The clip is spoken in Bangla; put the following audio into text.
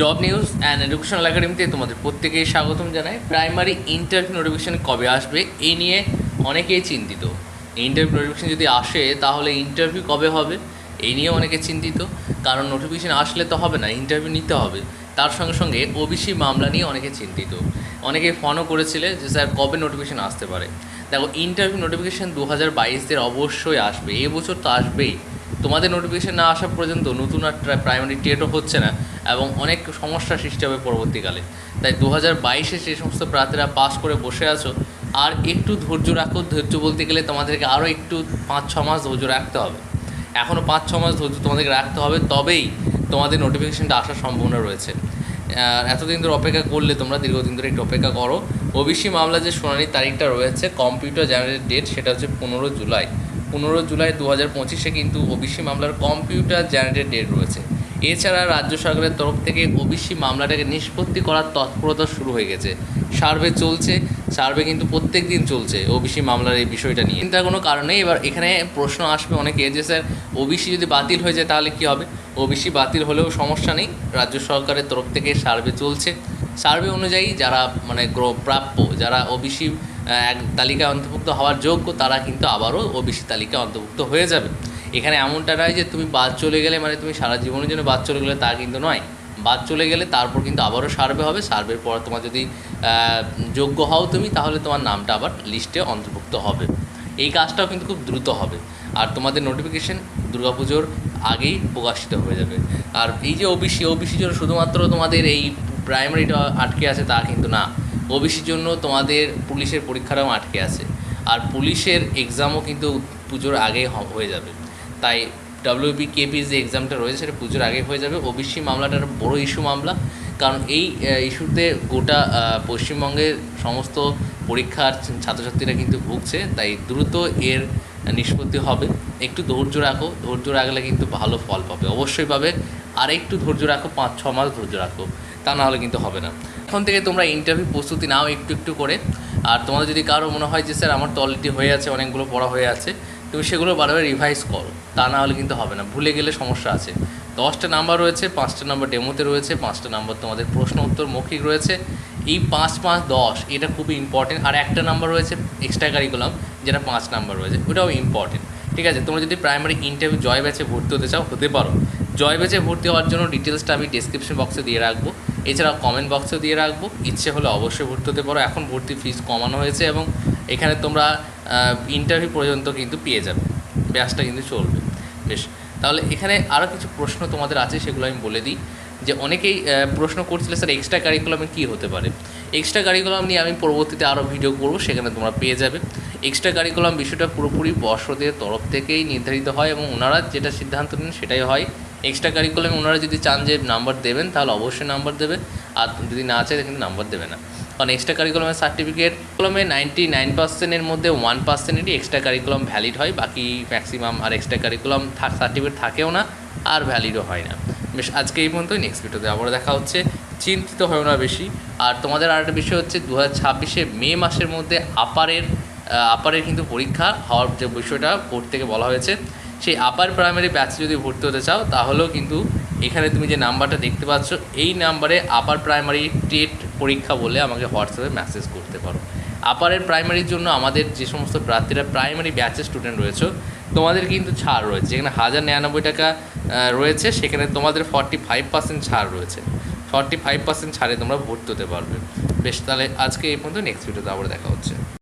জব নিউজ অ্যান্ড এডুকেশনাল একাডেমিতে তোমাদের প্রত্যেকেই স্বাগতম জানাই। প্রাইমারি ইন্টারভিউ নোটিফিকেশন কবে আসবে এই নিয়ে অনেকেই চিন্তিত। ইন্টারভিউ নোটিফিকেশন যদি আসে, তাহলে ইন্টারভিউ কবে হবে? এই নিয়ে অনেকে চিন্তিত। কারণ নোটিফিকেশন আসলে তো হবে না, ইন্টারভিউ নিতে হবে। তার সঙ্গে সঙ্গে ওবিসি মামলা নিয়ে অনেকে চিন্তিত। অনেকে ফোনও করেছিলে যে, স্যার, কবে নোটিফিকেশন আসতে পারে? দেখো, ইন্টারভিউ নোটিফিকেশান দু হাজার বাইশের অবশ্যই আসবে। এই বছর তো আসবেই। তোমাদের নোটিফিকেশন না আসা পর্যন্ত নতুন আর প্রাইমারি টেটও হচ্ছে না এবং অনেক সমস্যার সৃষ্টি হবে পরবর্তীকালে। তাই দু হাজার বাইশে যে সমস্ত প্রার্থীরা পাস করে বসে আছো, আর একটু ধৈর্য রাখো। ধৈর্য বলতে গেলে তোমাদেরকে আরও একটু পাঁচ ছ মাস ধৈর্য রাখতে হবে। এখনও পাঁচ ছ মাস ধৈর্য তোমাদেরকে রাখতে হবে, তবেই তোমাদের নোটিফিকেশনটা আসার সম্ভাবনা রয়েছে। এতদিন ধরে অপেক্ষা করলে তোমরা দীর্ঘদিন ধরে একটু অপেক্ষা করো। ওবিসি মামলা যে শুনানির তারিখটা রয়েছে কম্পিউটার জেনারেল ডেট সেটা হচ্ছে পনেরো জুলাই। পনেরো জুলাই দু হাজার পঁচিশে কিন্তু ওবিসি মামলার কম্পিউটার জেনারেটেড ডেট রয়েছে। এছাড়া রাজ্য সরকারের তরফ থেকে ওবিসি মামলাটাকে নিষ্পত্তি করার তৎপরতা শুরু হয়ে গেছে। সার্ভে চলছে, সার্ভে কিন্তু প্রত্যেক দিন চলছে ওবিসি মামলার এই বিষয়টা নিয়ে। চিন্তার কোনো কারণ এবার এখানে প্রশ্ন আসবে অনেকে যে, স্যার, ওবিসি যদি বাতিল হয়ে যায় তাহলে কী হবে? ওবিসি বাতিল হলেও সমস্যা নেই, রাজ্য সরকারের তরফ থেকে সার্ভে চলছে। সার্ভে অনুযায়ী যারা মানে প্রাপ্য, যারা ওবিসি এক তালিকায় অন্তর্ভুক্ত হওয়ার যোগ্য, তারা কিন্তু আবারও ওবিসি তালিকায় অন্তর্ভুক্ত হয়ে যাবে। এখানে এমনটা নয় যে তুমি বাদ চলে গেলে মানে তুমি সারা জীবনের জন্য বাদ চলে গেলে তা কিন্তু নয়। বাদ চলে গেলে তারপর কিন্তু আবারও সার্ভে হবে। সার্ভের পর তোমার যদি যোগ্য হও তুমি, তাহলে তোমার নামটা আবার লিস্টে অন্তর্ভুক্ত হবে। এই কাজটাও কিন্তু খুব দ্রুত হবে। আর তোমাদের নোটিফিকেশন দুর্গাপুজোর আগেই প্রকাশিত হয়ে যাবে। আর এই যে ওবিসি ওবিসির জন্য শুধুমাত্র তোমাদের এই প্রাইমারিটা আটকে আছে তা কিন্তু না। ওবিসির জন্য তোমাদের পুলিশের পরীক্ষাটাও আটকে আছে। আর পুলিশের এক্সামও কিন্তু পুজোর আগে হয়ে যাবে। তাই ডাব্লিউবি কেপি যে এক্সামটা রয়েছে সেটা পুজোর আগে হয়ে যাবে। ওবিসি মামলাটা বড় ইস্যু মামলা। কারণ এই ইস্যুতে গোটা পশ্চিমবঙ্গের সমস্ত পরীক্ষার ছাত্রছাত্রীরা কিন্তু ভুগছে। তাই দ্রুত এর নিষ্পত্তি হবে। একটু ধৈর্য রাখো। ধৈর্য রাখলে কিন্তু ভালো ফল পাবে। অবশ্যই পাবে। আর একটু ধৈর্য রাখো। পাঁচ, ছ মাস ধৈর্য রাখো। তা না হলে কিন্তু হবে না। এখন থেকে তোমরা ইন্টারভিউ প্রস্তুতি নাও একটু একটু করে। আর তোমাদের যদি কারও মনে হয় যে, স্যার, আমার তো অলরেডি হয়ে আছে, অনেকগুলো পড়া হয়ে আছে, তুমি সেগুলো বারবার রিভাইজ করো। তা না হলে কিন্তু হবে না। ভুলে গেলে সমস্যা আছে। দশটা নাম্বার রয়েছে, পাঁচটা নাম্বার ডেমোতে রয়েছে, পাঁচটা নাম্বার তোমাদের প্রশ্ন উত্তর মৌখিক রয়েছে। এই পাঁচ পাঁচ দশ, এটা খুবই ইম্পর্টেন্ট আর একটা নাম্বার রয়েছে এক্সট্রা কারিকুলাম যেটা পাঁচ নাম্বার রয়েছে, ওটাও ইম্পর্টেন্ট ঠিক আছে? তোমরা যদি প্রাইমারি ইন্টারভিউ জয় ব্যাচে ভর্তি হতে চাও, হতে পারো। জয় ব্যাচে ভর্তি হওয়ার জন্য ডিটেলসটা আমি ডিসক্রিপশন বক্সে দিয়ে রাখব। এছাড়াও কমেন্ট বক্সেও দিয়ে রাখব। ইচ্ছে হলে অবশ্যই ভর্তি হতে পারো। এখন ভর্তি ফিস কমানো হয়েছে এবং এখানে তোমরা ইন্টারভিউ পর্যন্ত কিন্তু পেয়ে যাবে। ব্যাচটা কিন্তু চলবে। বেশ, তাহলে এখানে আরও কিছু প্রশ্ন তোমাদের আছে, সেগুলো আমি বলে দিই। যে অনেকেই প্রশ্ন করছিলে, স্যার এক্সট্রা কারিকুলামে কী হতে পারে? এক্সট্রা কারিকুলাম নিয়ে আমি পরবর্তীতে আরও ভিডিও করব, সেখানে তোমরা পেয়ে যাবে। এক্সট্রা কারিকুলাম বিষয়টা পুরোপুরি বর্ষদের তরফ থেকেই নির্ধারিত হয় এবং ওনারা যেটা সিদ্ধান্ত নেন সেটাই হয় এক্সট্রা কারিকুলামে ওনারা যদি চান যে নাম্বার দেবেন, তাহলে অবশ্যই নাম্বার দেবে। আর যদি না চায়, কিন্তু নাম্বার দেবে না। কারণ এক্সট্রা কারিকুলামের সার্টিফিকেট কলমে নাইনটি নাইন পার্সেন্টের মধ্যে ওয়ান পার্সেন্টেরই এক্সট্রা কারিকুলাম ভ্যালিড হয়। বাকি ম্যাক্সিমাম আর এক্সট্রা কারিকুলাম সার্টিফিকেট থাকেও না, আর ভ্যালিডও হয় না। বেশ, আজকে এই পর্যন্তই। নেক্সট ভিডিওতে আবার দেখা হচ্ছে। চিন্তিত হয় না বেশি। আর তোমাদের আর একটা বিষয় হচ্ছে দু হাজার ছাব্বিশে মে মাসের মধ্যে আপারের আপারের কিন্তু পরীক্ষা হওয়ার যে বিষয়টা কোর্ট থেকে বলা হয়েছে সেই আপার প্রাইমারি ব্যাচে যদি ভর্তি হতে চাও, তাহলেও কিন্তু এখানে তুমি যে নাম্বারটা দেখতে পাচ্ছ, এই নাম্বারে আপার প্রাইমারি টেট পরীক্ষা বলে আমাকে হোয়াটসঅ্যাপে মেসেজ করতে পারো। আপারের প্রাইমারির জন্য আমাদের যে সমস্ত প্রার্থীরা প্রাইমারি ব্যাচের স্টুডেন্ট রয়েছে, তোমাদের কিন্তু ছাড় রয়েছে। যেখানে হাজার নিরানব্বই টাকা রয়েছে, সেখানে তোমাদের ফর্টি ফাইভ পার্সেন্ট ছাড় রয়েছে। ফর্টি ফাইভ পার্সেন্ট ছাড়ে তোমরা ভর্তি হতে পারবে। বেশ, তাহলে আজকে এই পর্যন্ত নেক্সট ভিডিওতে আবার দেখা হচ্ছে।